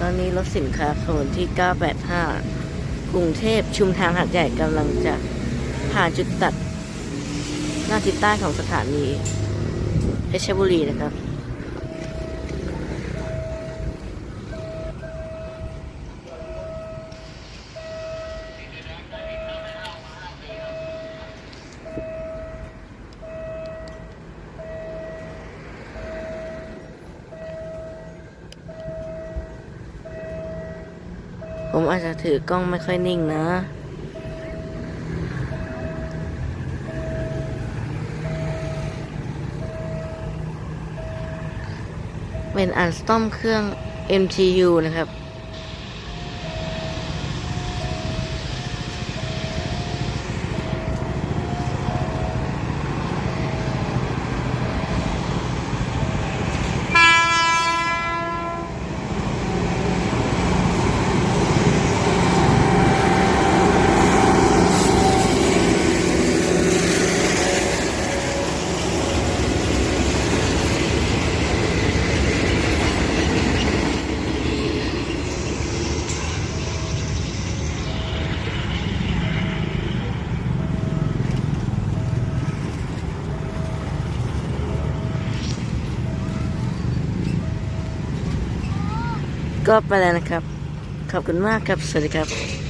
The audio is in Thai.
ตอนนี้รถสินค้าขบวนที่ 985 กรุงเทพชุมทางหัดใหญ่กำลังจะผ่านจุดตัดหน้าทิศใต้ของสถานีเพชรบุรีนะครับ ผมอาจจะถือกล้องไม่ค่อยนิ่งนะ เป็นอันสตอมเครื่อง MTU นะครับ ก็ไปแล้วนะครับ ขอบคุณมากครับ สวัสดีครับ